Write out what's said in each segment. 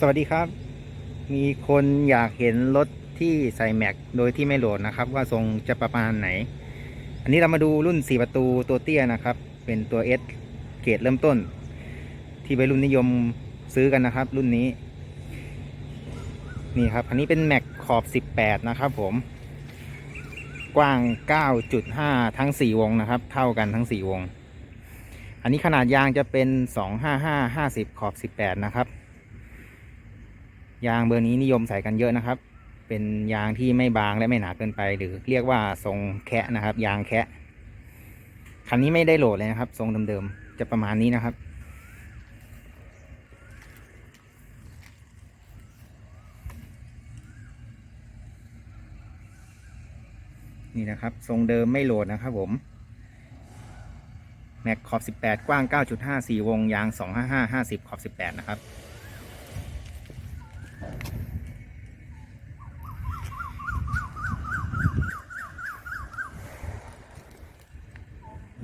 สวัสดีครับ มีคนอยากเห็นรถที่ใส่แม็กโดยที่ไม่โหลดนะครับ ว่าทรงจะประมาณไหน อันนี้เรามาดูรุ่น 4 ประตูตัวเตี้ยนะครับ เป็นตัว S เกรดเริ่มต้น ที่วัยรุ่นนิยมซื้อกันนะครับ รุ่นนี้ นี่ครับ อันนี้เป็นแม็กขอบ 18 นะครับผม กว้าง 9.5 ทั้ง 4 วงนะครับ เท่ากันทั้ง 4 วง อันนี้ขนาดยางจะเป็น 255 50 ขอบ 18 นะครับ ยางเบอร์นี้นิยมใส่กันเยอะนะครับ เป็นยางที่ไม่บางและไม่หนาเกินไป หรือเรียกว่าทรงแคะนะครับ ยางแคะคันนี้ไม่ได้โหลดเลยนะครับ ทรงเดิมๆจะประมาณนี้นะครับ นี่นะครับ ทรงเดิมไม่โหลดนะครับผมแม็กขอบ 18 กว้าง 9.5 4 วง ยาง 255 50 ขอบ 18 นะครับ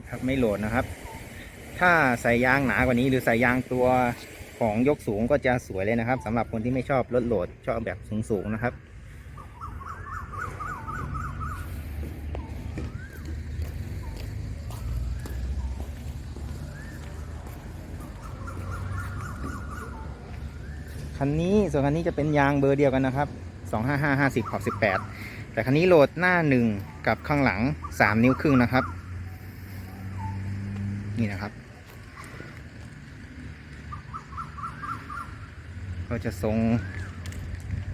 ครับ ไม่โหลดนะครับ ถ้าใส่ยางหนากว่านี้ หรือใส่ยางตัวของยกสูงก็จะสวยเลยนะครับสำหรับคนที่ไม่ชอบรถโหลดชอบแบบสูงๆนะครับ คันนี้ส่วนคันนี้จะเป็นยางเบอร์เดียวกันนะครับ255 50ขอบ18 แต่คันนี้โหลดหน้า 1 กับข้างหลัง 3 นิ้วครึ่งนะครับ นี่นะครับ ก็จะทรง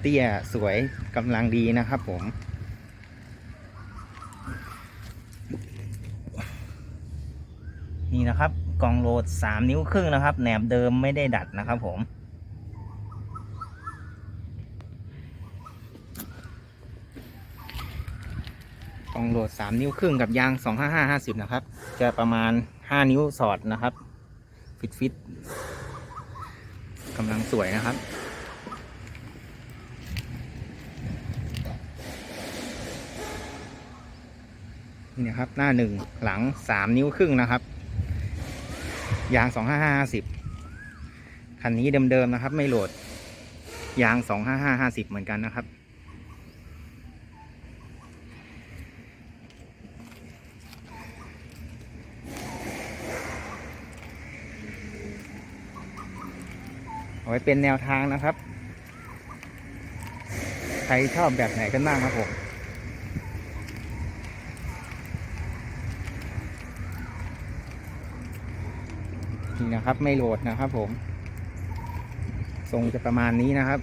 เตี้ยสวยกำลังดีนะครับผม นี่นะครับกล่องโหลด 3 นิ้วครึ่งนะครับ แหนบเดิมไม่ได้ดัดนะครับผม กล่องโหลด 3 นิ้วครึ่งกับยาง 255 50 นะครับ จะประมาณ 5 นิ้วสอดนะครับ ฟิตฟิตกำลังสวยนะครับ นี่ครับ หน้าหนึ่งหลัง 3 นิ้วครึ่งนะครับ ยาง 255 50 คันนี้เดิมๆนะครับ ไม่โหลดยาง 255 50 เหมือนกันนะครับ ไว้เป็นแนวทางนะครับ ใครชอบแบบไหนกันบ้างครับผมนี่นะครับ ไม่โหลดนะครับผม ทรงจะประมาณนี้นะครับ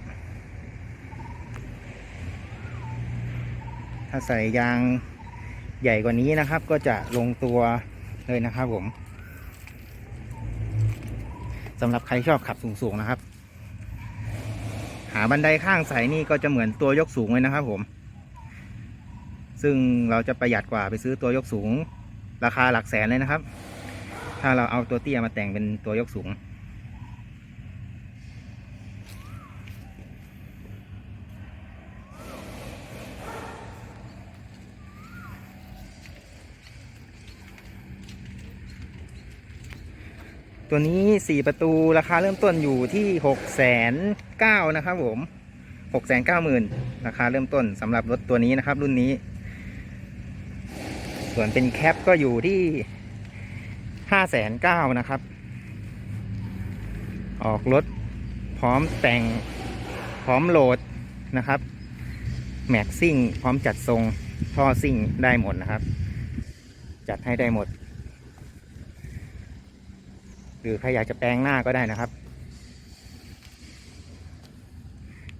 ถ้าใส่ยางใหญ่กว่านี้นะครับ ก็จะลงตัวเลยนะครับผมสำหรับใครชอบขับสูงๆนะครับ หาบันไดข้างใส่นี่ก็จะเหมือนตัวยกสูงเลยนะครับผม ซึ่งเราจะประหยัดกว่าไปซื้อตัวยกสูง ราคาหลักแสนเลยนะครับ ถ้าเราเอาตัวเตี้ยมาแต่งเป็นตัวยกสูง ตัวนี้ 4 ประตูราคาเริ่มต้นอยู่ที่6 9 0 0 0นะครับผม6 9 0 0 0 0ราคาเริ่มต้นสำหรับรถตัวนี้นะครับ รุ่นนี้ ส่วนเป็นแคปก็อยู่ที่5 9 0 0 0นะครับ ออกรถพร้อมแต่งพร้อมโหลดนะครับ แม็กซิ่ง พร้อมจัดทรงท่อซิ่งได้หมดนะครับ จัดให้ได้หมด หรือใครอยากจะแปลงหน้าก็ได้นะครับ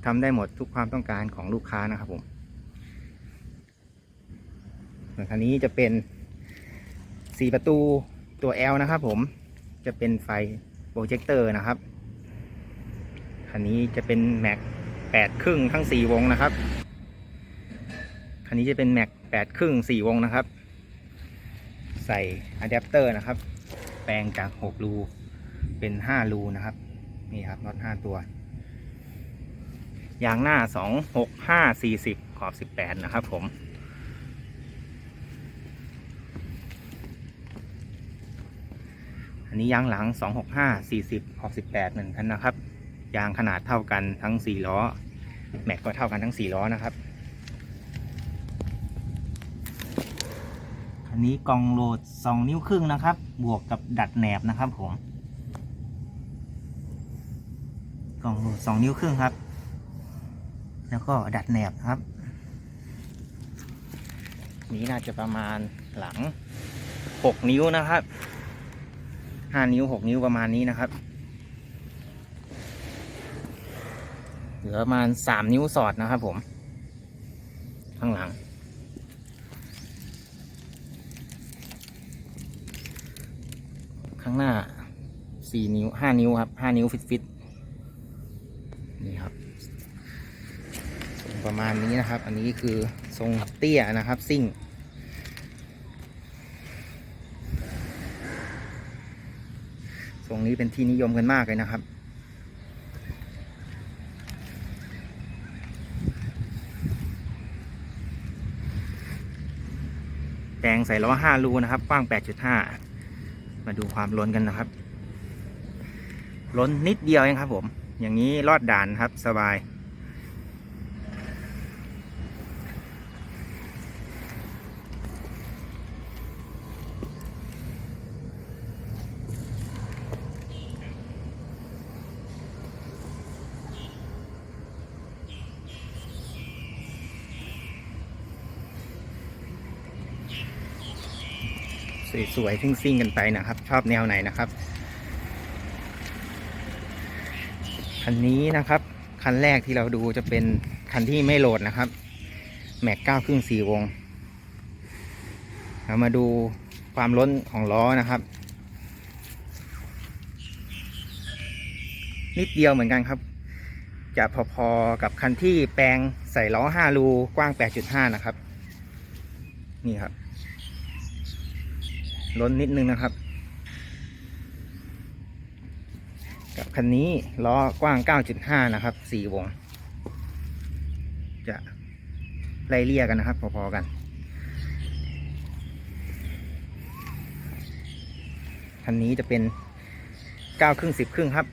ทำได้หมดทุกความต้องการของลูกค้านะครับผมส่วนคันนี้จะเป็น4ประตูตัว L นะครับผมจะเป็นไฟโปรเจคเตอร์นะครับคันนี้จะเป็นแม็ก8ครึ่งทั้ง4วงนะครับคันนี้จะเป็นแม็ก8ครึ่ง4วงนะครับ ใส่อะแดปเตอร์นะครับ แปลงจาก6รู เป็น5รูนะครับ นี่ครับน็อต5ตัว ยางหน้า2 6 5 40ขอบ18นะครับผมอันนี้ยางหลัง 265 40ขอบ18เหมือนกันนะครับ ยางขนาดเท่ากันทั้งสี่ล้อ แม็กก็เท่ากันทั้งสี่ล้อนะครับ อันนี้กองโหลด 2 นิ้วครึ่งนะครับ บวกกับดัดแหนบนะครับผม กล่องโหลด2นิ้วครึ่งครับ แล้วก็ดัดแหนบครับ นี้น่าจะประมาณหลัง6นิ้วนะครับ5นิ้ว6นิ้วประมาณนี้นะครับ เหลือประมาณ3นิ้วสอดนะครับผม ข้างหลัง ข้างหน้า4นิ้ว5นิ้วครับ5นิ้วฟิตฟิต นี่ครับประมาณนี้นะครับ อันนี้คือทรงเตี้ยนะครับซิ่ง ทรงนี้เป็นที่นิยมกันมากเลยนะครับแปลงใส่ล้อ5รูนะครับกว้าง 8.5 มาดูความล้นกันนะครับ ล้นนิดเดียวเองครับผม อย่างนี้รอดด่านครับสบาย สวยๆซิ่งๆกันไปนะครับ ชอบแนวไหนนะครับ คันนี้นะครับ คันแรกที่เราดูจะเป็นคันที่ไม่โหลดนะครับ แม็กเก้าครึ่งสี่วง เรามาดูความล้นของล้อนะครับ นิดเดียวเหมือนกันครับ จะพอๆกับคันที่แปลงใส่ล้อห้ารูกว้าง8.5นะครับ นี่ครับ ล้นนิดนึงนะครับ กับคันนี้ล้อกว้าง 9.5 นะครับ4วง จะไล่เลี่ยกันนะครับ พอๆกัน คันนี้จะเป็น 9 ครึ่ง 10 ครึ่งครับ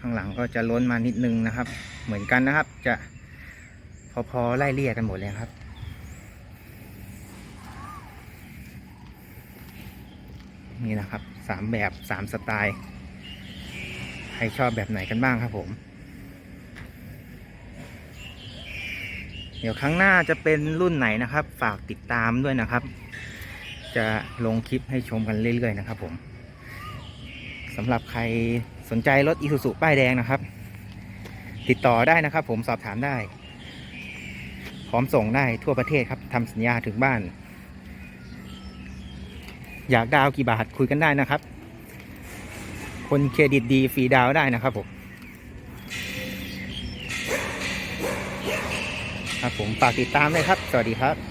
ข้างหลังก็จะล้นมานิดนึงนะครับ เหมือนกันนะครับ จะพอๆไล่เลี่ยกันหมดเลยครับนี่นะครับสามแบบสามสไตล์ รชอบแบบไหนกันบ้างครับผม เดี๋ยวครั้งหน้าจะเป็นรุ่นไหนนะครับ ฝากติดตามด้วยนะครับ จะลงคลิปให้ชมกันเรื่อยๆนะครับผมสำหรับใครสนใจรถอีซูซูป้ายแดงนะครับ ติดต่อได้นะครับ ผมสอบถามได้ พร้อมส่งได้ทั่วประเทศครับทำสัญญาถึงบ้าน อยากดาวกี่บาทคุยกันได้นะครับ คนเครดิตดีฟรีดาวได้นะครับผมครับผมฝากติดตามเลยครับ สวัสดีครับ